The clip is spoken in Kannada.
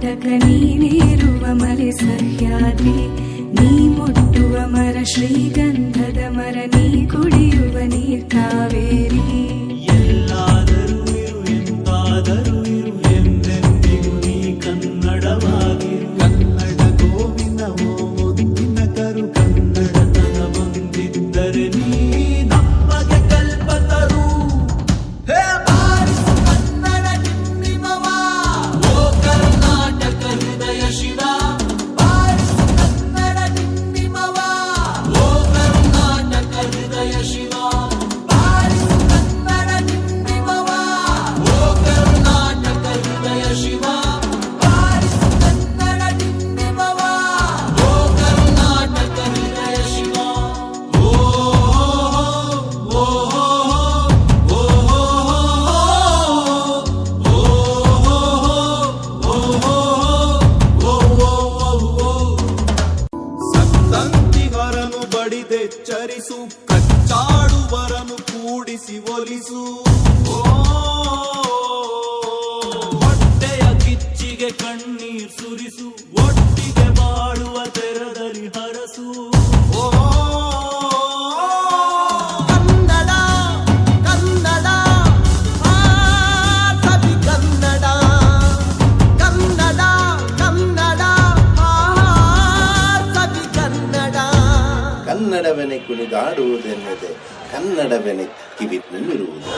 ಮೂಲಕ ನೀರುವ ಮಲೆ ಸಹ್ಯಾದ್ರಿ. ನೀ ಮುಟ್ಟುವ ಮರ ಶ್ರೀಗಂಧದ ಮರ, ನೀ ಕುಡಿಯುವ ನೀರ್ ಕಾವೇರಿ. ಎಲ್ಲಾದರೂ ಇರು ನೀ ಕನ್ನಡ ಗೋವಿನ ಓ ಮುದ್ದಿನ ಕರು, ಕನ್ನಡತನ ಬಂದಿದ್ದರೆ ನೀ ಸಂತಂತಿಗರನು ಚರಿಸು ಕಚ್ಚಾಡುವರನು ಕೂಡಿಸಿ ಒಲಿಸು. ಹೊಟ್ಟೆಯ ಕಿಚ್ಚಿಗೆ ಕಣ್ಣೀರ್ ಸುರಿಸು. ಕನ್ನಡವೆನೆ ಕುಣಿದಾಡುವುದೆನ್ನದೆ ಕನ್ನಡವೆನೆ ಕಿವಿನಲ್ಲಿರುವುದು.